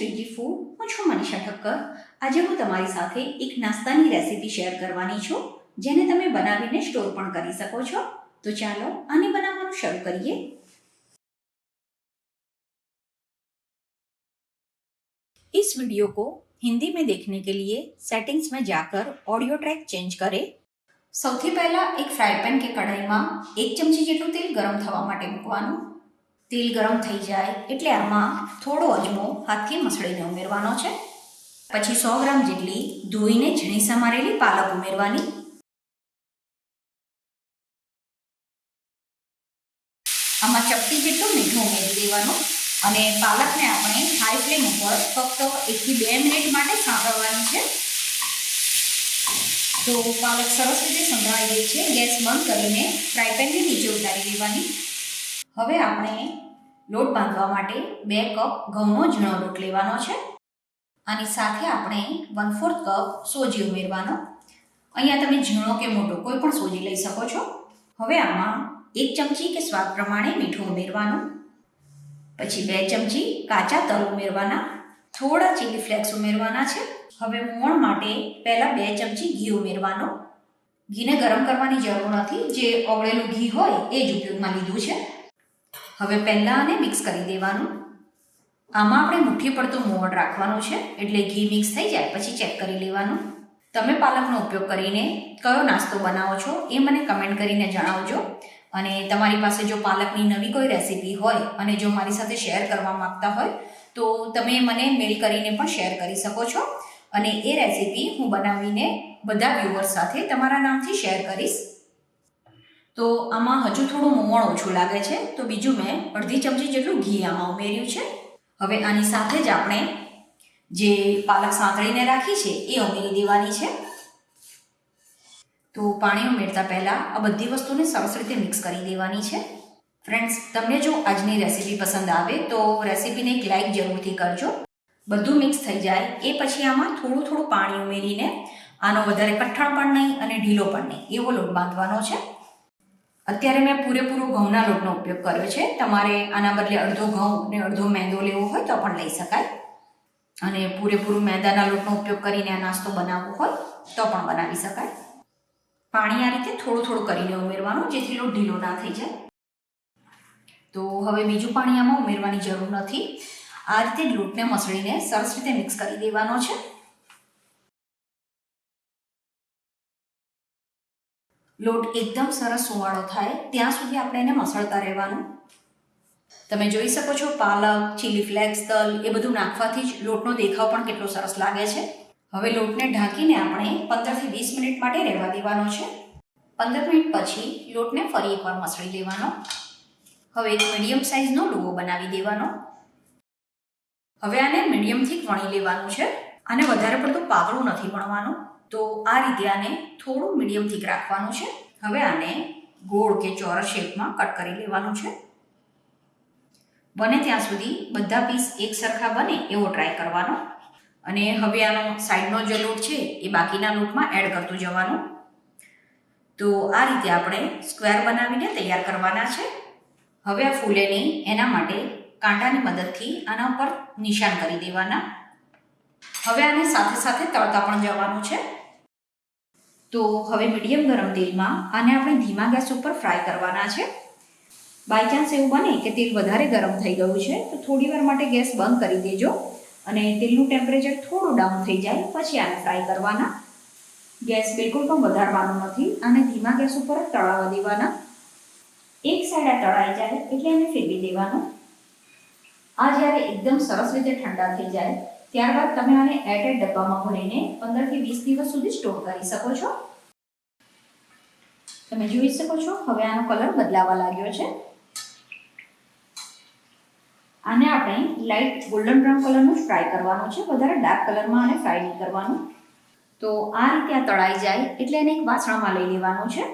Shriji food હું છું મનીષા ઠક્કર આજે હું તમારી સાથે એક નાસ્તાની રેસીપી શેર કરવાની છું જેને તમે બનાવીને સ્ટોર પણ કરી શકો છો તો ચાલો આને બનાવવાનું શરૂ કરીએ इस वीडियो को हिंदी में देखने के लिए सेटिंग्स में जाकर ऑडियो ट्रैक चेंज करें સૌથી પહેલા એક ફ્રાય પેન કે કઢાઈમાં એક ચમચી જેટલું તેલ ગરમ થવા માટે મૂકવાનું તેલ ગરમ થઈ જાય એટલે આમાં થોડો અજમો હાથથી મસળીને ઉમેરવાનો છે. પછી સો ગ્રામ જેટલી ધોઈને ઝીણી સમારેલી પાલક ઉમેરવાની. આમાં ચપટી જેટલું મીઠું ઉમેરી દેવાનું અને પાલકને આપણે હાઈ ફ્લેમ ઉપર ફક્ત એકથી બે મિનિટ માટે સાંભળવાની છે. તો પાલક સરસ રીતે સંભળાઈ ગઈ છે. ગેસ બંધ કરીને ફ્રાય પેનની નીચે ઉતારી દેવાની. હવે આપણે લોટ બાંધવા માટે બે કપ ઘઉંનો ઝીણો લોટ લેવાનો છે. આની સાથે આપણે વન ફોર્થ કપ સોજી ઉમેરવાનો. અહીંયા તમે ઝીણો કે મોટો કોઈ પણ સોજી લઈ શકો છો. હવે આમાં એક ચમચી કે સ્વાદ પ્રમાણે મીઠું ઉમેરવાનું. પછી બે ચમચી કાચા તલ ઉમેરવાના. થોડા ચીલી ફ્લેક્સ ઉમેરવાના છે. હવે મોણ માટે પહેલાં બે ચમચી ઘી ઉમેરવાનો. ઘીને ગરમ કરવાની જરૂર નથી. જે ઓગળેલું ઘી હોય એ જ ઉપયોગમાં લીધું છે. હવે પહેલાં આને મિક્સ કરી દેવાનું. આમાં આપણે મુઠ્ઠી પડતું મોણ રાખવાનું છે, એટલે ઘી મિક્સ થઈ જાય, પછી ચેક કરી લેવાનું. તમે પાલકનો ઉપયોગ કરીને કયો નાસ્તો બનાવો છો એ મને કમેન્ટ કરીને જણાવજો. અને તમારી પાસે જો પાલકની નવી કોઈ રેસીપી હોય અને જો મારી સાથે શેર કરવા માંગતા હોય, તો તમે મને મેલ કરીને પણ શેર કરી શકો છો. અને એ રેસીપી હું બનાવીને બધા વ્યુઅર્સ સાથે તમારા નામથી શેર કરીશ. તો આમાં હજુ થોડું મોવણ ઓછું લાગે છે, તો બીજું મેં અડધી ચમચી જેટલું ઘી આમાં ઉમેર્યું છે. હવે આની સાથે જ આપણે જે પાલક સાંકળીને રાખી છે, એ ઉમેરી દેવાની છે. તો પાણી ઉમેરતા પહેલાં આ બધી વસ્તુને સરસ રીતે મિક્સ કરી દેવાની છે. ફ્રેન્ડ્સ, તમને જો આજની રેસીપી પસંદ આવે, તો રેસીપીને એક લાઇક જરૂરથી કરજો. બધું મિક્સ થઈ જાય, એ પછી આમાં થોડું થોડું પાણી ઉમેરીને, આનો વધારે કઠણ પણ નહીં અને ઢીલો પણ નહીં, એવો લોટ બાંધવાનો છે. અત્યારે મેં પૂરેપૂરો ઘઉંના લોટનો ઉપયોગ કર્યો છે. તમારે આના બદલે અડધો ઘઉં ને અડધો મેંદો લેવો હોય તો પણ લઈ શકાય. અને પૂરેપૂરું મેંદાના લોટનો ઉપયોગ કરીને આ નાસ્તો બનાવવો હોય તો પણ બનાવી શકાય. પાણી આ રીતે થોડું થોડું કરીને ઉમેરવાનું, જેથી લોટ ઢીલો ના થઈ જાય. તો હવે બીજું પાણી આમાં ઉમેરવાની જરૂર નથી. આ રીતે લોટને મસળીને સરસ રીતે મિક્સ કરી દેવાનો છે. લોટ એકદમ સરસ સુવાળો થાય, ત્યાં સુધી આપણે એને મસળતા રહેવાનું. તમે જોઈ શકો છો પાલક ચીલી ફ્લેક્સ તલ, એ બધું નાખવાથી જ લોટનો દેખાવ પણ કેટલો સરસ લાગે છે. હવે લોટને ઢાંકીને આપણે પંદરથી વીસ મિનિટ માટે રહેવા દેવાનો છે. પંદર મિનિટ પછી લોટને ફરી એકવાર મસળી લેવાનો. હવે એક મીડિયમ સાઇઝનો લુવો બનાવી દેવાનો. હવે આને મીડિયમથી વણી લેવાનું છે. આને વધારે પડતું પાતળું નથી વણવાનું. તો આ રીતે આને થોડું મીડિયમ થીક રાખવાનું છે. હવે આને ગોળ કે ચોરસ શેપમાં કટ કરી લેવાનું છે. બને ત્યાં સુધી બધા પીસ એક સરખા બને એવો ટ્રાય કરવાનો. અને હવે આનો સાઈડનો જે લોટ છે એ બાકીના લોટમાં એડ કરતું જવાનું. તો આ રીતે આપણે સ્ક્વેર બનાવીને તૈયાર કરવાના છે. હવે આ ફૂલે એના માટે કાંટાની મદદથી આના ઉપર નિશાન કરી દેવાના. હવે આને સાથે સાથે તળતા પણ જવાનું છે. તો હવે મીડિયમ ગરમ તેલમાં આને આપણે ધીમા ગેસ ઉપર ફ્રાય કરવાના છે. બાય ચાન્સ એવું બને કે તેલ વધારે ગરમ થઈ ગયું છે, તો થોડી વાર માટે ગેસ બંધ કરી દેજો અને તેલનું ટેમ્પરેચર થોડું ડાઉન થઈ જાય, પછી આને ફ્રાય કરવાના. ગેસ બિલકુલ પણ વધારવાનો નથી, આને ધીમા ગેસ ઉપર જ તળાવવા દેવાના. એક સાઈડ આ તળાઈ જાય, એટલે એને ફેરવી દેવાનું. આ જ્યારે એકદમ સરસ રીતે ઠંડા થઈ જાય, ત્યારબાદ તમે આને એરટાઈટ ડબ્બામાં ભરીને પંદરથી વીસ દિવસ સુધી સ્ટોર કરી શકો છો. તમે જોઈ શકો છો, હવે આનો કલર બદલાવા લાગ્યો છે. આને આપણે લાઇટ ગોલ્ડન બ્રાઉન કલરનું ફ્રાય કરવાનું છે, વધારે ડાર્ક કલરમાં આને ફ્રાય નહીં કરવાનું. તો આ રીતે આ તળાઈ જાય, એટલે એને એક વાસણમાં લઈ લેવાનું છે.